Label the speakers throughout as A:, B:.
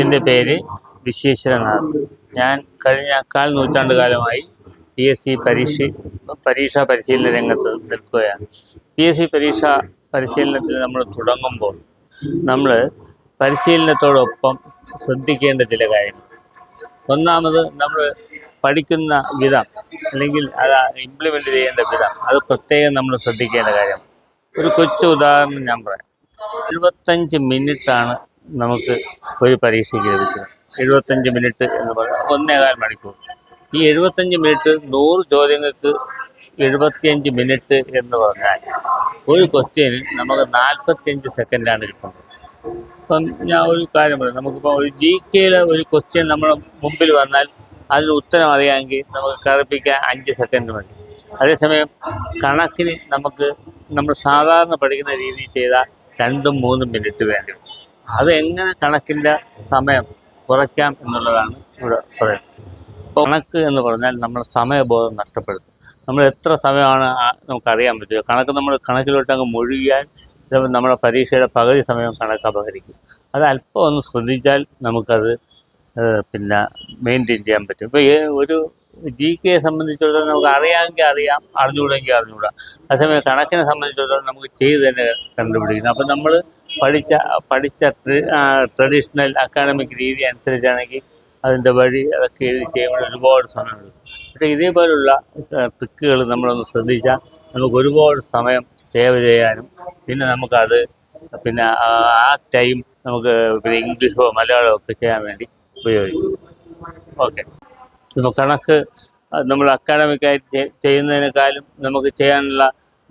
A: എന്റെ പേര് വിശ്വേശ്വരനാഥ് ഞാൻ കഴിഞ്ഞ കാൽ നൂറ്റാണ്ട് കാലമായി പി എസ് സി പരീക്ഷ പരീക്ഷാ പരിശീലന രംഗത്ത് നിൽക്കുകയാണ്. പി എസ് സി പരീക്ഷ പരിശീലനത്തിൽ നമ്മൾ തുടങ്ങുമ്പോൾ നമ്മൾ പരിശീലനത്തോടൊപ്പം ശ്രദ്ധിക്കേണ്ട ചില കാര്യങ്ങൾ. ഒന്നാമത് നമ്മൾ പഠിക്കുന്ന വിധം അല്ലെങ്കിൽ അത് ഇംപ്ലിമെന്റ് ചെയ്യേണ്ട വിധം അത് പ്രത്യേകം നമ്മൾ ശ്രദ്ധിക്കേണ്ട കാര്യം. ഒരു കൊച്ചു ഉദാഹരണം ഞാൻ പറയാം. എഴുപത്തഞ്ച് മിനിറ്റാണ് നമുക്ക് ഒരു പരീക്ഷയ്ക്ക് ലഭിക്കുന്നത് എഴുപത്തഞ്ച് മിനിറ്റ് എന്ന് പറഞ്ഞാൽ ഒന്നേകാൽ മണിക്കൂർ. ഈ എഴുപത്തഞ്ച് മിനിറ്റ് നൂറ് ചോദ്യങ്ങൾക്ക് എഴുപത്തിയഞ്ച് മിനിറ്റ് എന്ന് പറഞ്ഞാൽ ഒരു ക്വസ്റ്റ്യന് നമുക്ക് നാൽപ്പത്തിയഞ്ച് സെക്കൻഡാണ് ഇരിക്കുന്നത്. ഇപ്പം ഞാൻ ഒരു കാര്യം പറയാം. നമുക്കിപ്പോൾ ഒരു ജി കെയിലെ ഒരു ക്വസ്റ്റ്യൻ നമ്മുടെ മുമ്പിൽ വന്നാൽ അതിന് ഉത്തരം അറിയാമെങ്കിൽ നമുക്ക് കറുപ്പിക്കാൻ അഞ്ച് സെക്കൻഡ് മതി അതേസമയം കണക്കിന് നമുക്ക് നമ്മൾ സാധാരണ പഠിക്കുന്ന രീതിയിൽ ചെയ്താൽ രണ്ടും മൂന്നും മിനിറ്റ് വേണ്ടി. വരും അത് എങ്ങനെ കണക്കിന്റെ സമയം കുറയ്ക്കാം എന്നുള്ളതാണ് ഇവിടെ പറയുന്നത്. കണക്ക് എന്ന് പറഞ്ഞാൽ നമ്മൾ സമയബോധം നഷ്ടപ്പെടുത്തും നമ്മൾ എത്ര സമയമാണ് നമുക്കറിയാൻ പറ്റുക കണക്ക് നമ്മൾ കണക്കിലോട്ട് അങ്ങ് മുഴുകിയാൽ നമ്മുടെ പരീക്ഷയുടെ പകുതി സമയം കണക്ക് അപഹരിക്കും. അത് അല്പം ഒന്ന് ശ്രദ്ധിച്ചാൽ നമുക്കത് പിന്നെ മെയിന്റെയിൻ ചെയ്യാൻ പറ്റും. ഇപ്പോൾ ഒരു ജി കെയെ സംബന്ധിച്ചിടത്തോളം നമുക്ക് അറിയാമെങ്കിൽ അറിയാം അറിഞ്ഞുകൂടെങ്കിൽ അറിഞ്ഞുകൂടാ. അതേസമയം കണക്കിനെ സംബന്ധിച്ചിടത്തോളം നമുക്ക് ചെയ്ത് തന്നെ കണ്ടുപിടിക്കണം. അപ്പം നമ്മൾ പഠിച്ച പഠിച്ച ട്രഡീഷണൽ അക്കാഡമിക് രീതി അനുസരിച്ചാണെങ്കിൽ അതിന്റെ വഴി അതൊക്കെ എഴുതി ചെയ്യുമ്പോൾ ഒരുപാട് സമയമുണ്ട് പക്ഷേ ഇതേപോലുള്ള ട്രിക്കുകൾ നമ്മളൊന്ന് ശ്രദ്ധിച്ചാൽ നമുക്ക് ഒരുപാട് സമയം സേവ് ചെയ്യാനും പിന്നെ നമുക്കത് പിന്നെ ആ ടൈം നമുക്ക് പിന്നെ ഇംഗ്ലീഷോ മലയാളമോ ഒക്കെ ചെയ്യാൻ വേണ്ടി ഉപയോഗിക്കും. ഓക്കെ. ഇപ്പോൾ കണക്ക് നമ്മൾ അക്കാഡമിക്കായി ചെയ്യുന്നതിനേക്കാളും നമുക്ക് ചെയ്യാനുള്ള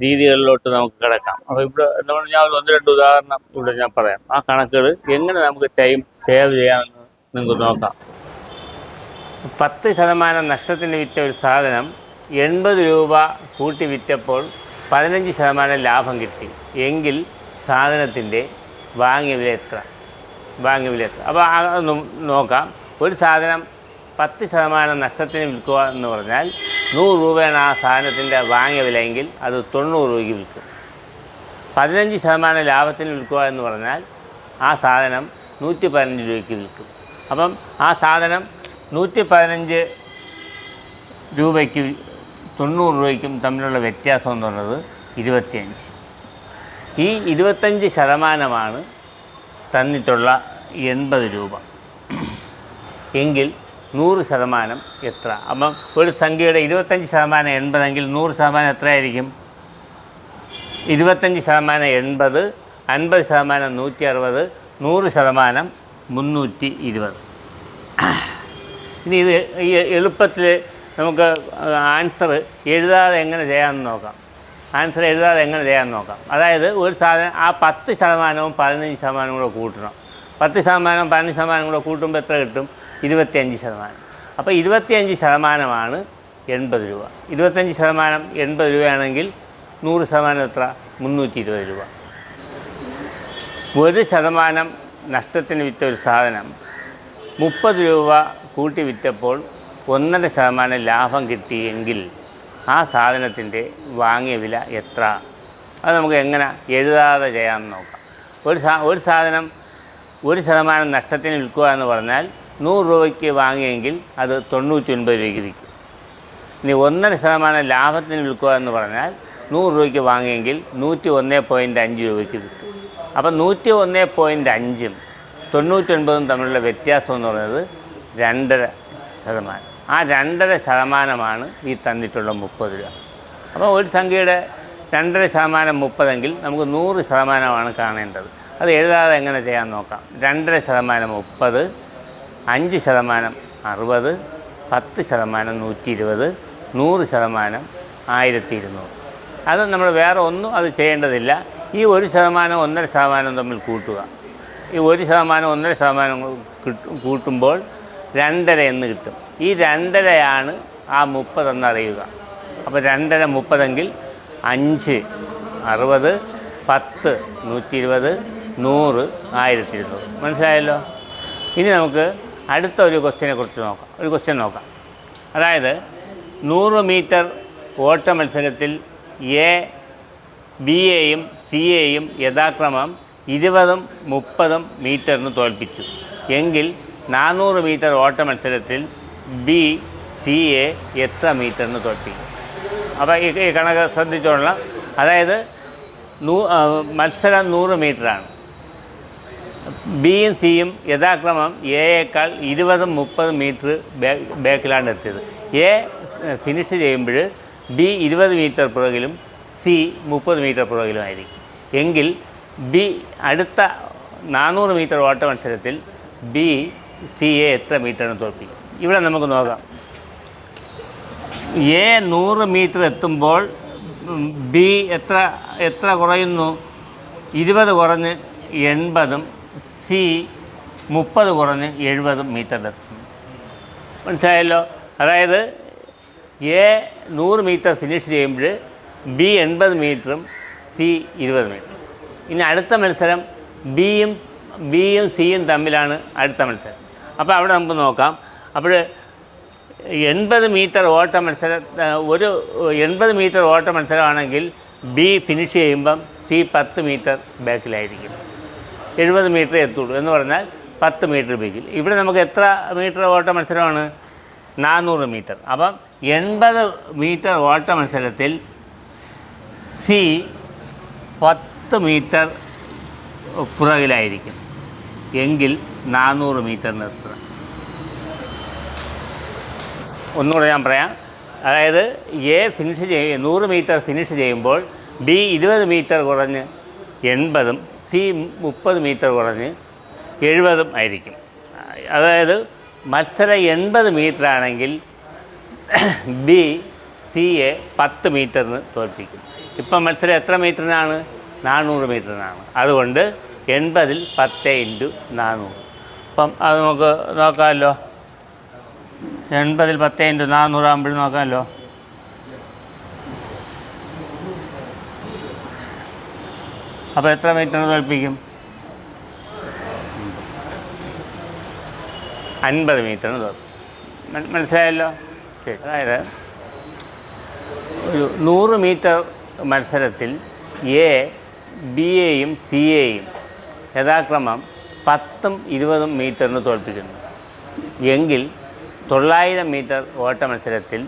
A: രീതികളിലോട്ട് നമുക്ക് കിടക്കാം. അപ്പോൾ ഇവിടെ ഞാൻ ഒരു ഒന്ന് രണ്ട് ഉദാഹരണം ഇവിടെ ഞാൻ പറയാം. ആ കണക്കുകൾ എങ്ങനെ നമുക്ക് ടൈം സേവ് ചെയ്യാമെന്ന് നിങ്ങൾക്ക് നോക്കാം. പത്ത് ശതമാനം നഷ്ടത്തിന് വിറ്റ ഒരു സാധനം എൺപത് രൂപ കൂട്ടി വിറ്റപ്പോൾ പതിനഞ്ച് ശതമാനം ലാഭം കിട്ടി. എങ്കിൽ സാധനത്തിന്റെ വാങ്ങിയ വില എത്ര? വാങ്ങിയ വില എത്ര? അപ്പോൾ അതൊന്നും നോക്കാം. ഒരു സാധനം പത്ത് ശതമാനം നഷ്ടത്തിന് വിൽക്കുക എന്ന് പറഞ്ഞാൽ നൂറ് രൂപയാണ് ആ സാധനത്തിന്റെ വാങ്ങിയ വിലയെങ്കിൽ അത് തൊണ്ണൂറ് രൂപയ്ക്ക് വിൽക്കും. പതിനഞ്ച് ശതമാനം ലാഭത്തിന് വിൽക്കുക എന്ന് പറഞ്ഞാൽ ആ സാധനം നൂറ്റി പതിനഞ്ച് രൂപയ്ക്ക് വിൽക്കും. അപ്പം ആ സാധനം നൂറ്റി പതിനഞ്ച് രൂപയ്ക്ക് തൊണ്ണൂറ് രൂപയ്ക്കും തമ്മിലുള്ള വ്യത്യാസം എന്ന് പറയുന്നത് ഇരുപത്തിയഞ്ച്. ഈ ഇരുപത്തഞ്ച് ശതമാനമാണ് തന്നിട്ടുള്ള എൺപത് രൂപ. എങ്കിൽ നൂറ് ശതമാനം എത്ര? അപ്പം ഒരു സംഖ്യയുടെ ഇരുപത്തഞ്ച് ശതമാനം എൺപതെങ്കിൽ നൂറ് ശതമാനം എത്രയായിരിക്കും? ഇരുപത്തഞ്ച് ശതമാനം എൺപത് അൻപത് ശതമാനം നൂറ്റി അറുപത് നൂറ് ശതമാനം മുന്നൂറ്റി ഇരുപത്. ഇനി ഇത് ഈ എളുപ്പത്തിൽ നമുക്ക് ആൻസർ എഴുതാതെ എങ്ങനെ ചെയ്യാമെന്ന് നോക്കാം. ആൻസർ എഴുതാതെ എങ്ങനെ ചെയ്യാമെന്ന് നോക്കാം. അതായത് ഒരു സാധനം ആ പത്ത് ശതമാനവും പതിനഞ്ച് ശതമാനവും കൂടെ കൂട്ടണം. പത്ത് ശതമാനം പതിനഞ്ച് ശതമാനം കൂടെ കൂട്ടുമ്പോൾ എത്ര കിട്ടും? ഇരുപത്തിയഞ്ച് ശതമാനം. അപ്പോൾ ഇരുപത്തിയഞ്ച് ശതമാനമാണ് എൺപത് രൂപ. ഇരുപത്തഞ്ച് ശതമാനം എൺപത് രൂപയാണെങ്കിൽ നൂറ് ശതമാനം എത്ര? മുന്നൂറ്റി ഇരുപത് രൂപ. ഒരു ശതമാനം നഷ്ടത്തിന് വിറ്റ ഒരു സാധനം മുപ്പത് രൂപ കൂട്ടി വിറ്റപ്പോൾ ഒന്നര ശതമാനം ലാഭം കിട്ടിയെങ്കിൽ ആ സാധനത്തിന്റെ വാങ്ങിയ വില എത്ര? അത് നമുക്ക് എങ്ങനെ എഴുതാതെ ചെയ്യാമെന്ന് നോക്കാം. ഒരു സാ ഒരു സാധനം ഒരു ശതമാനം നഷ്ടത്തിന് വിൽക്കുക എന്ന് പറഞ്ഞാൽ നൂറ് രൂപയ്ക്ക് വാങ്ങിയെങ്കിൽ അത് തൊണ്ണൂറ്റി ഒൻപത് രൂപയ്ക്ക് വിൽക്കും ഇനി ഒന്നര ശതമാനം ലാഭത്തിന് വിൽക്കുക എന്ന് പറഞ്ഞാൽ നൂറ് രൂപയ്ക്ക് വാങ്ങിയെങ്കിൽ നൂറ്റി ഒന്ന് പോയിന്റ് അഞ്ച് രൂപയ്ക്ക് വിൽക്കും. അപ്പം നൂറ്റി ഒന്ന് പോയിന്റ് അഞ്ചും തൊണ്ണൂറ്റൊൻപതും തമ്മിലുള്ള വ്യത്യാസം എന്ന് പറയുന്നത് രണ്ടര ശതമാനം. ആ രണ്ടര ശതമാനമാണ് ഈ തന്നിട്ടുള്ള മുപ്പത് രൂപ. അപ്പോൾ ഒരു സംഖ്യയുടെ രണ്ടര ശതമാനം മുപ്പതെങ്കിൽ നമുക്ക് നൂറ് ശതമാനമാണ് കാണേണ്ടത്. അത് എഴുതാതെ എങ്ങനെ ചെയ്യാൻ നോക്കാം? രണ്ടര ശതമാനം മുപ്പത് അഞ്ച് ശതമാനം അറുപത് പത്ത് ശതമാനം നൂറ്റി ഇരുപത് നൂറ് ശതമാനം ആയിരത്തി ഇരുന്നൂറ് അത് നമ്മൾ വേറെ ഒന്നും അത് ചെയ്യേണ്ടതില്ല. ഈ ഒരു ശതമാനം ഒന്നര ശതമാനം തമ്മിൽ കൂട്ടുക. ഈ ഒരു ശതമാനം ഒന്നര ശതമാനം കിട്ടും കൂട്ടുമ്പോൾ രണ്ടര എന്ന് കിട്ടും. ഈ രണ്ടരയാണ് ആ മുപ്പതെന്ന് അറിയുക. അപ്പോൾ രണ്ടര മുപ്പതെങ്കിൽ അഞ്ച് അറുപത് പത്ത് നൂറ്റി ഇരുപത് നൂറ് ആയിരത്തി ഇരുന്നൂറ് മനസ്സിലായല്ലോ? ഇനി നമുക്ക് അടുത്ത ഒരു ക്വസ്റ്റ്യനെ കുറിച്ച് നോക്കാം. ഒരു ക്വസ്റ്റ്യൻ നോക്കാം. അതായത് നൂറ് മീറ്റർ ഓട്ട മത്സരത്തിൽ എ ബി എയും സി എയും യഥാക്രമം ഇരുപതും മുപ്പതും മീറ്ററിന് തോൽപ്പിച്ചു. എങ്കിൽ നാനൂറ് മീറ്റർ ഓട്ട മത്സരത്തിൽ ബി സി എ എത്ര മീറ്ററിന് തോൽപ്പിക്കും അപ്പോൾ ഈ കണക്ക് ശ്രദ്ധിച്ചോളാം അതായത് നൂ മത്സരം നൂറ് മീറ്ററാണ്. ബിയും സിയും യഥാക്രമം എയേക്കാൾ ഇരുപതും മുപ്പതും മീറ്റർ ബാക്കിലാണ് എത്തിയത്. എ ഫിനിഷ് ചെയ്യുമ്പോൾ ബി ഇരുപത് മീറ്റർ പുറകിലും സി മുപ്പത് മീറ്റർ പുറകിലുമായിരിക്കും എങ്കിൽ ബി അടുത്ത നാനൂറ് മീറ്റർ ഓട്ട മത്സരത്തിൽ ബി സി എ എത്ര മീറ്ററിന് തോൽപ്പിക്കും. ഇവിടെ നമുക്ക് നോക്കാം. എ നൂറ് മീറ്റർ എത്തുമ്പോൾ ബി എത്ര എത്ര കുറയുന്നു? ഇരുപത് കുറഞ്ഞ് എൺപതും സി മുപ്പത് കുറഞ്ഞ് എഴുപത് മീറ്ററിലെത്തുന്നു മനസ്സിലായല്ലോ? അതായത് എ നൂറ് മീറ്റർ ഫിനിഷ് ചെയ്യുമ്പോൾ ബി എൺപത് മീറ്ററും സി ഇരുപത് മീറ്ററും. ഇനി അടുത്ത മത്സരം ബിയും ബിയും സിയും തമ്മിലാണ് അടുത്ത മത്സരം. അപ്പോൾ അവിടെ നമുക്ക് നോക്കാം. അപ്പോൾ എൺപത് മീറ്റർ ഓട്ട മത്സരം ഒരു എൺപത് മീറ്റർ ഓട്ട മത്സരമാണെങ്കിൽ ബി ഫിനിഷ് ചെയ്യുമ്പം സി പത്ത് മീറ്റർ ബാക്കിലായിരിക്കും എഴുപത് മീറ്റർ എത്തുള്ളൂ എന്ന് പറഞ്ഞാൽ പത്ത് മീറ്റർ ബേക്കിൽ ഇവിടെ നമുക്ക് എത്ര മീറ്റർ ഓട്ട മത്സരമാണ്? നാനൂറ് മീറ്റർ. അപ്പം എൺപത് മീറ്റർ ഓട്ട മത്സരത്തിൽ സി പത്ത് മീറ്റർ പുറകിലായിരിക്കും. എങ്കിൽ നാനൂറ് മീറ്റർ നിർത്തണം. ഒന്നുകൂടെ ഞാൻ പറയാം. അതായത് എ ഫിനിഷ് ചെയ്യ നൂറ് മീറ്റർ ഫിനിഷ് ചെയ്യുമ്പോൾ ബി ഇരുപത് മീറ്റർ കുറഞ്ഞ് എൺപതും സി മുപ്പത് മീറ്റർ കുറഞ്ഞ് എഴുപതും ആയിരിക്കും. അതായത് മത്സരം എൺപത് മീറ്റർ ആണെങ്കിൽ ബി സി എ പത്ത് മീറ്ററിന് തോൽപ്പിക്കും. ഇപ്പം മത്സരം എത്ര മീറ്ററിനാണ്? നാനൂറ് മീറ്ററിനാണ്. അതുകൊണ്ട് എൺപതിൽ പത്ത് ഇന്റു നാനൂറ്. അപ്പം അത് നമുക്ക് നോക്കാമല്ലോ. എൺപതിൽ പത്ത് ഇന്റു നാനൂറാകുമ്പോഴും നോക്കാമല്ലോ. അപ്പോൾ എത്ര മീറ്റർ തോൽപ്പിക്കും? അൻപത് മീറ്ററിന് തോൽപ്പിക്കും. മനസ്സിലായല്ലോ? ശരി. അതായത് ഒരു നൂറ് മീറ്റർ മത്സരത്തിൽ എ ബി എയും സി എയും യഥാക്രമം പത്തും ഇരുപതും മീറ്ററിന് തോൽപ്പിക്കുന്നു. എങ്കിൽ തൊള്ളായിരം മീറ്റർ ഓട്ട മത്സരത്തിൽ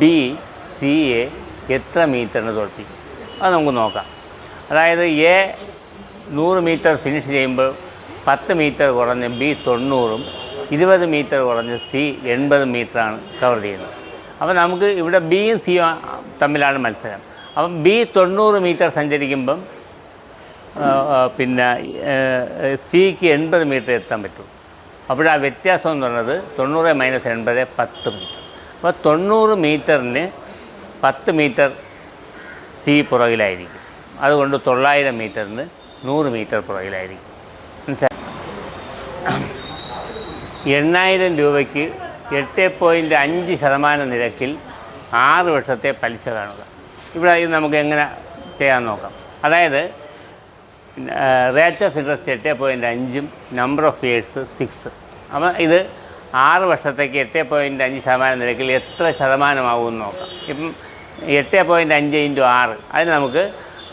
A: ബി സി എ എത്ര മീറ്ററിന് തോൽപ്പിക്കും? അത് നമുക്ക് നോക്കാം. അതായത് എ നൂറ് മീറ്റർ ഫിനിഷ് ചെയ്യുമ്പോൾ പത്ത് മീറ്റർ കുറഞ്ഞ് ബി തൊണ്ണൂറും ഇരുപത് മീറ്റർ കുറഞ്ഞ് സി എൺപത് മീറ്ററാണ് കവർ ചെയ്യുന്നത്. അപ്പോൾ നമുക്ക് ഇവിടെ ബിയും സിയും തമ്മിലാണ് മത്സരം. അപ്പം ബി തൊണ്ണൂറ് മീറ്റർ സഞ്ചരിക്കുമ്പം പിന്നെ സിക്ക് എൺപത് മീറ്റർ എത്താൻ പറ്റും. അപ്പോൾ ആ വ്യത്യാസം എന്ന് പറയുന്നത് തൊണ്ണൂറ് മൈനസ് എൺപത് പത്ത് മീറ്റർ. അപ്പോൾ തൊണ്ണൂറ് മീറ്ററിന് പത്ത് മീറ്റർ സി പുറകിലായിരിക്കും. അതുകൊണ്ട് തൊള്ളായിരം മീറ്ററിന് നൂറ് മീറ്റർ പുറകിലായിരിക്കും. എണ്ണായിരം രൂപയ്ക്ക് എട്ട് പോയിന്റ് അഞ്ച് ശതമാനം നിരക്കിൽ ആറ് വർഷത്തെ പലിശ കാണുക ഇവിടെ ഇത് നമുക്ക് എങ്ങനെ ചെയ്യാൻ നോക്കാം? അതായത് റേറ്റ് ഓഫ് ഇൻട്രസ്റ്റ് എട്ട് പോയിന്റ് അഞ്ചും നമ്പർ ഓഫ് ഇയേഴ്സ് സിക്സ് അപ്പോൾ ഇത് ആറ് വർഷത്തേക്ക് എട്ട് പോയിന്റ് അഞ്ച് ശതമാനം നിരക്കിൽ എത്ര ശതമാനമാകുമെന്ന് നോക്കാം. ഇപ്പം എട്ട് പോയിന്റ് അഞ്ച് ഇന്റു ആറ്. അതിന് നമുക്ക്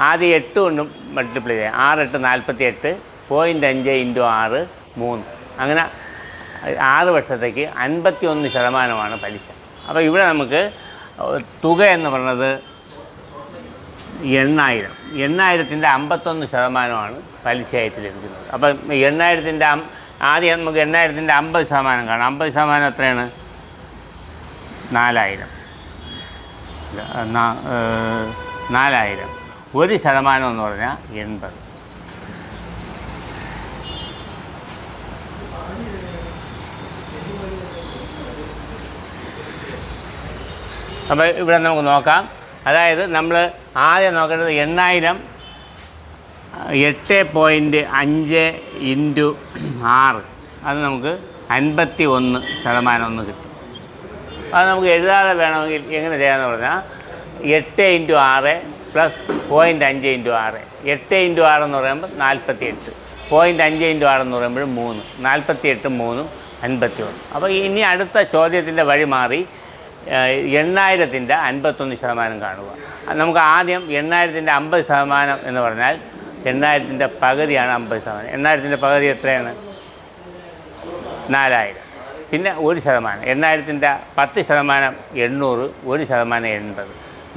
A: ആദ്യം എട്ട് കൊണ്ടും മൾട്ടിപ്ലൈ ചെയ്യാം. ആറ് എട്ട് നാൽപ്പത്തി എട്ട് പോയിന്റ് അഞ്ച് ഇന്റു ആറ് മൂന്ന്. അങ്ങനെ ആറ് വർഷത്തേക്ക് അൻപത്തി ഒന്ന് ശതമാനമാണ് പലിശ. അപ്പോൾ ഇവിടെ നമുക്ക് തുക എന്ന് പറയുന്നത് എണ്ണായിരം. എണ്ണായിരത്തിന്റെ അമ്പത്തൊന്ന് ശതമാനമാണ് പലിശയായിട്ട് ലഭിക്കുന്നത്. അപ്പം എണ്ണായിരത്തിന്റെ ആദ്യം നമുക്ക് എണ്ണായിരത്തിന്റെ അമ്പത് ശതമാനം കാണാം. അമ്പത് ശതമാനം എത്രയാണ്? നാലായിരം. നാലായിരം. ഒരു ശതമാനം എന്ന് പറഞ്ഞാൽ എൺപത്. അപ്പോൾ ഇവിടെ നമുക്ക് നോക്കാം. അതായത് നമ്മൾ ആദ്യം നോക്കേണ്ടത് എണ്ണായിരം എട്ട് പോയിന്റ് അഞ്ച് ഇന്റു ആറ്. അത് നമുക്ക് അൻപത്തി ഒന്ന് ശതമാനം ഒന്ന് കിട്ടും. അത് നമുക്ക് എഴുതാതെ വേണമെങ്കിൽ എങ്ങനെ ചെയ്യാമെന്ന് പറഞ്ഞാൽ എട്ട് ഇന്റു ആറ് പ്ലസ് പോയിന്റ് അഞ്ച് ഇന്റു ആറ്. എട്ട് ഇന്റു ആറ് എന്ന് പറയുമ്പോൾ നാൽപ്പത്തി എട്ട് പോയിന്റ് അഞ്ച് ഇന്റു ആറ് എന്ന് പറയുമ്പോൾ മൂന്ന്. നാൽപ്പത്തി എട്ട് മൂന്നും അൻപത്തി ഒന്ന് അപ്പോൾ ഇനി അടുത്ത ചോദ്യത്തിന്റെ വഴി മാറി എണ്ണായിരത്തിന്റെ അൻപത്തൊന്ന് ശതമാനം കാണുക. നമുക്ക് ആദ്യം എണ്ണായിരത്തിന്റെ അമ്പത് ശതമാനം എന്ന് പറഞ്ഞാൽ എണ്ണായിരത്തിന്റെ പകുതിയാണ് അമ്പത് ശതമാനം. എണ്ണായിരത്തിന്റെ പകുതി എത്രയാണ്? നാലായിരം. പിന്നെ ഒരു ശതമാനം. എണ്ണായിരത്തിന്റെ പത്ത് ശതമാനം എണ്ണൂറ് ഒരു ശതമാനം എൺപത്.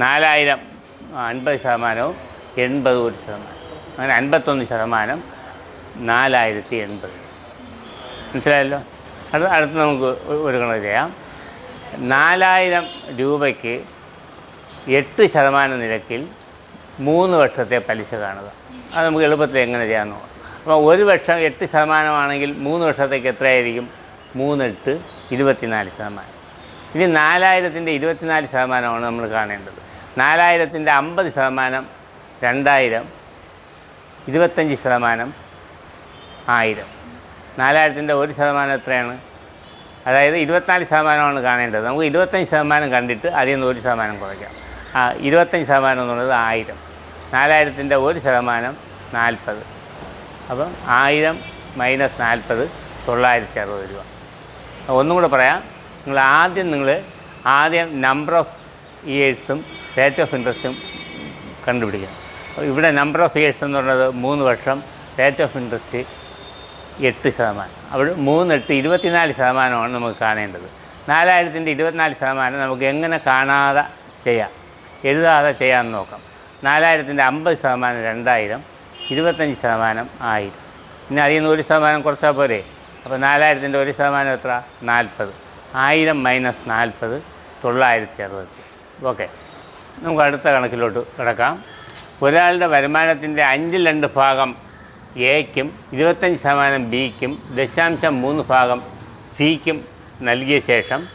A: നാലായിരം അൻപത് ശതമാനവും എൺപത് ഒരു ശതമാനം. അങ്ങനെ അൻപത്തൊന്ന് ശതമാനം നാലായിരത്തി എൺപത്. മനസ്സിലായല്ലോ? അടുത്ത അടുത്ത് നമുക്ക് ഒരു കണക്ക് ചെയ്യാം. നാലായിരം രൂപയ്ക്ക് എട്ട് ശതമാനം നിരക്കിൽ മൂന്ന് വർഷത്തെ പലിശ കാണുക. അത് നമുക്ക് എളുപ്പത്തിൽ എങ്ങനെ ചെയ്യാമെന്ന് നോക്കാം? അപ്പോൾ ഒരു വർഷം എട്ട് ശതമാനമാണെങ്കിൽ മൂന്ന് വർഷത്തേക്ക് എത്രയായിരിക്കും? മൂന്നെട്ട് ഇരുപത്തിനാല് ശതമാനം. ഇനി നാലായിരത്തിന്റെ ഇരുപത്തിനാല് ശതമാനമാണ് നമ്മൾ കാണേണ്ടത്. നാലായിരത്തിന്റെ അമ്പത് ശതമാനം രണ്ടായിരം ഇരുപത്തഞ്ച് ശതമാനം ആയിരം. നാലായിരത്തിന്റെ ഒരു ശതമാനം എത്രയാണ്? അതായത് ഇരുപത്തിനാല് ശതമാനമാണ് കാണേണ്ടത്. നമുക്ക് ഇരുപത്തഞ്ച് ശതമാനം കണ്ടിട്ട് അതിൽ നിന്ന് ഒരു ശതമാനം കുറയ്ക്കാം. ആ ഇരുപത്തഞ്ച് ശതമാനം എന്നുള്ളത് ആയിരം. നാലായിരത്തിന്റെ ഒരു ശതമാനം നാൽപ്പത്. അപ്പം ആയിരം മൈനസ് നാൽപ്പത് തൊള്ളായിരത്തി അറുപത് രൂപ. ഒന്നും കൂടെ പറയാം. നിങ്ങൾ ആദ്യം നിങ്ങൾ ആദ്യം നമ്പർ ഓഫ് ഇയേഴ്സും റേറ്റ് ഓഫ് ഇൻട്രസ്റ്റും കണ്ടുപിടിക്കണം അപ്പോൾ ഇവിടെ നമ്പർ ഓഫ് ഇയേഴ്സ് എന്ന് പറയുന്നത് മൂന്ന് വർഷം റേറ്റ് ഓഫ് ഇൻട്രസ്റ്റ് എട്ട് ശതമാനം. അവിടെ മൂന്നെട്ട് ഇരുപത്തിനാല് ശതമാനമാണ് നമുക്ക് കാണേണ്ടത്. നാലായിരത്തിന്റെ ഇരുപത്തിനാല് ശതമാനം നമുക്ക് എങ്ങനെ കാണാതെ ചെയ്യാം? എഴുതാതെ ചെയ്യാമെന്ന് നോക്കാം. നാലായിരത്തിന്റെ അമ്പത് ശതമാനം രണ്ടായിരം ഇരുപത്തഞ്ച് ശതമാനം ആയിരം. പിന്നെ അതിൽ നിന്ന് ഒരു ശതമാനം കുറച്ചാൽ പോരെ? അപ്പോൾ നാലായിരത്തിന്റെ ഒരു ശതമാനം എത്ര? നാൽപ്പത്. ആയിരം മൈനസ് നാൽപ്പത് തൊള്ളായിരത്തി അറുപത്തി ഓക്കെ. നമുക്ക് അടുത്ത കണക്കിലോട്ട് കിടക്കാം. ഒരാളുടെ വരുമാനത്തിന്റെ അഞ്ചിൽ രണ്ട് ഭാഗം എക്കും ഇരുപത്തഞ്ച് ശതമാനം ബിക്കും ദശാംശം മൂന്ന് ഭാഗം സിക്കും നൽകിയ ശേഷം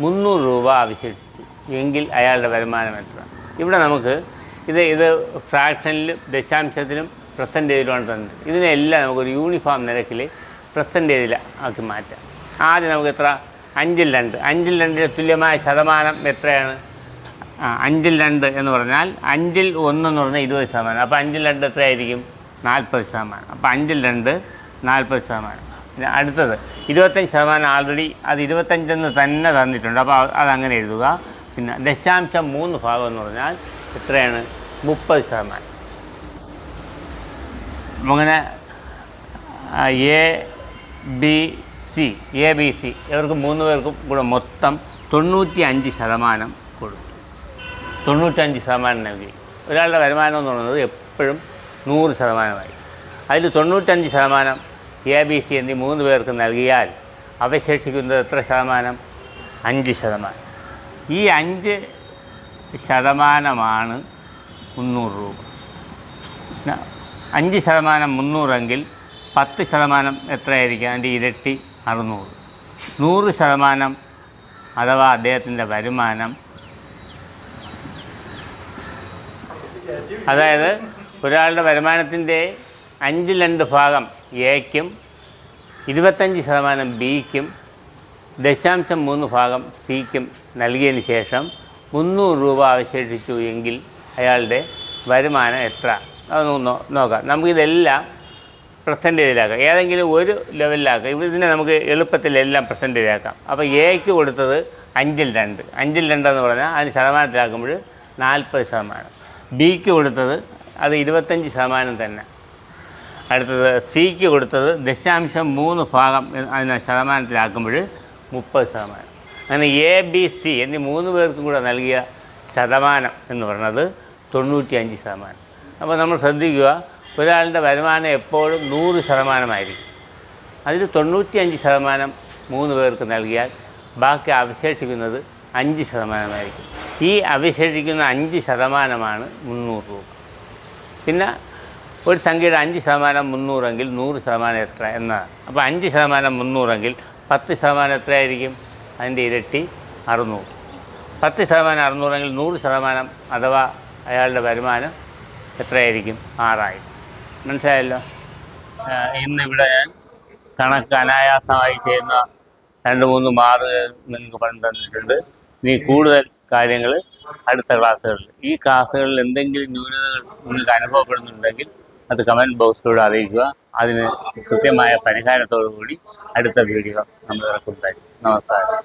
A: മുന്നൂറ് രൂപ അവശേഷിച്ചു എങ്കിൽ അയാളുടെ വരുമാനം എത്ര? ഇവിടെ നമുക്ക് ഇത് ഇത് ഫ്രാക്ഷനിലും ദശാംശത്തിലും പെർസെന്റേജിലുമാണ് തന്നത്. ഇതിനെല്ലാം നമുക്കൊരു യൂണിഫോം നിരക്കിൽ പെർസെന്റേജിൽ ആക്കി മാറ്റാം. ആദ്യം നമുക്ക് എത്ര? അഞ്ചിൽ രണ്ട്. അഞ്ചിൽ രണ്ടിന്റെ തുല്യമായ ശതമാനം എത്രയാണ്? ആ, അഞ്ചിൽ രണ്ട് എന്ന് പറഞ്ഞാൽ അഞ്ചിൽ ഒന്ന് എന്ന് പറഞ്ഞാൽ ഇരുപത് ശതമാനം. അപ്പോൾ അഞ്ചിൽ രണ്ട് എത്രയായിരിക്കും? നാൽപ്പത് ശതമാനം. അപ്പോൾ അഞ്ചിൽ രണ്ട് നാൽപ്പത് ശതമാനം. പിന്നെ അടുത്തത് ഇരുപത്തഞ്ച് ശതമാനം ആൾറെഡി അത് ഇരുപത്തഞ്ചെന്ന് തന്നെ തന്നിട്ടുണ്ട്. അപ്പോൾ അത് അതങ്ങനെ എഴുതുക. പിന്നെ ദശാംശം മൂന്ന് ഭാഗം എന്ന് പറഞ്ഞാൽ എത്രയാണ്? മുപ്പത് ശതമാനം. അങ്ങനെ A B C A B C ഇവർക്ക് മൂന്ന് പേർക്കും കൂടെ മൊത്തം തൊണ്ണൂറ്റി അഞ്ച് ശതമാനം കൊടുത്തു. തൊണ്ണൂറ്റഞ്ച് ശതമാനം നൽകി. ഒരാളുടെ വരുമാനം എന്ന് പറയുന്നത് എപ്പോഴും നൂറ് ശതമാനമായി. അതിൽ തൊണ്ണൂറ്റഞ്ച് ശതമാനം എ ബി സി എന്നീ മൂന്ന് പേർക്ക് നൽകിയാൽ അവശേഷിക്കുന്നത് എത്ര ശതമാനം? അഞ്ച് ശതമാനം. ഈ അഞ്ച് ശതമാനമാണ് മുന്നൂറ് രൂപ. അഞ്ച് ശതമാനം മുന്നൂറെങ്കിൽ പത്ത് ശതമാനം എത്രയായിരിക്കും? അതിന്റെ ഇരട്ടി അറുന്നൂറ്. നൂറ് ശതമാനം അഥവാ അദ്ദേഹത്തിന്റെ വരുമാനം അതായത് ഒരാളുടെ വരുമാനത്തിന്റെ അഞ്ചിൽ രണ്ട് ഭാഗം എക്കും ഇരുപത്തഞ്ച് ശതമാനം ബിക്കും ദശാംശം മൂന്ന് ഭാഗം സിക്കും നൽകിയതിന് ശേഷം മുന്നൂറ് രൂപ അവശേഷിച്ചു എങ്കിൽ അയാളുടെ വരുമാനം എത്ര? അത് നോക്കാം. നമുക്കിതെല്ലാം പെർസെന്റേജിലാക്കാം ഏതെങ്കിലും ഒരു ലെവലിലാക്കാം ഇവിടെ ഇതിനെ നമുക്ക് എളുപ്പത്തിൽ എല്ലാം പെർസെന്റേജിലാക്കാം അപ്പോൾ എക്ക് കൊടുത്തത് അഞ്ചിൽ രണ്ട്. അഞ്ചിൽ രണ്ടെന്ന് പറഞ്ഞാൽ അതിന് ശതമാനത്തിലാക്കുമ്പോൾ നാൽപ്പത് ശതമാനം. ബിക്ക് കൊടുത്തത് അത് ഇരുപത്തഞ്ച് ശതമാനം തന്നെ. അടുത്തത് സിക്ക് കൊടുത്തത് ദശാംശം മൂന്ന് ഭാഗം അതിന് ശതമാനത്തിലാക്കുമ്പോൾ മുപ്പത് ശതമാനം. അങ്ങനെ എ ബി സി എന്നീ മൂന്ന് പേർക്കും കൂടെ നൽകിയ ശതമാനം എന്ന് പറയുന്നത് തൊണ്ണൂറ്റി അഞ്ച് ശതമാനം. അപ്പോൾ നമ്മൾ ശ്രദ്ധിക്കുക ഒരാളുടെ വരുമാനം എപ്പോഴും നൂറ് ശതമാനമായിരിക്കും. അതിൽ തൊണ്ണൂറ്റിയഞ്ച് ശതമാനം മൂന്ന് പേർക്ക് നൽകിയാൽ ബാക്കി അവശേഷിക്കുന്നത് അഞ്ച് ശതമാനമായിരിക്കും. ഈ അവശേഷിക്കുന്ന അഞ്ച് ശതമാനമാണ് മുന്നൂറ് രൂപ. പിന്നെ ഒരു സംഖ്യയുടെ അഞ്ച് ശതമാനം മുന്നൂറെങ്കിൽ നൂറ് ശതമാനം എത്ര എന്നതാണ് അപ്പോൾ അഞ്ച് ശതമാനം മുന്നൂറെങ്കിൽ പത്ത് ശതമാനം എത്രയായിരിക്കും? അതിന്റെ ഇരട്ടി അറുന്നൂറ്. പത്ത് ശതമാനം അറുന്നൂറെങ്കിൽ നൂറ് ശതമാനം അഥവാ അയാളുടെ വരുമാനം എത്രയായിരിക്കും? ആറായിരം. മനസ്സിലായല്ലോ? ഇന്നിവിടെ ഞാൻ കണക്ക് അനായാസമായി ചെയ്യുന്ന രണ്ട് മൂന്ന് മാറുകൾ നിങ്ങൾക്ക് പണി തന്നിട്ടുണ്ട്. ഇനി കൂടുതൽ കാര്യങ്ങൾ അടുത്ത ക്ലാസ്സുകളിൽ. ഈ ക്ലാസ്സുകളിൽ എന്തെങ്കിലും ന്യൂനതകൾ നിങ്ങൾക്ക് അനുഭവപ്പെടുന്നുണ്ടെങ്കിൽ അത് കമന്റ് ബോക്സിലൂടെ അറിയിക്കുക. അതിന് കൃത്യമായ പരിഹാരത്തോടു കൂടി അടുത്ത വീഡിയോ നമ്മൾ ഇറക്കുന്നതായിരിക്കും. നമസ്കാരം.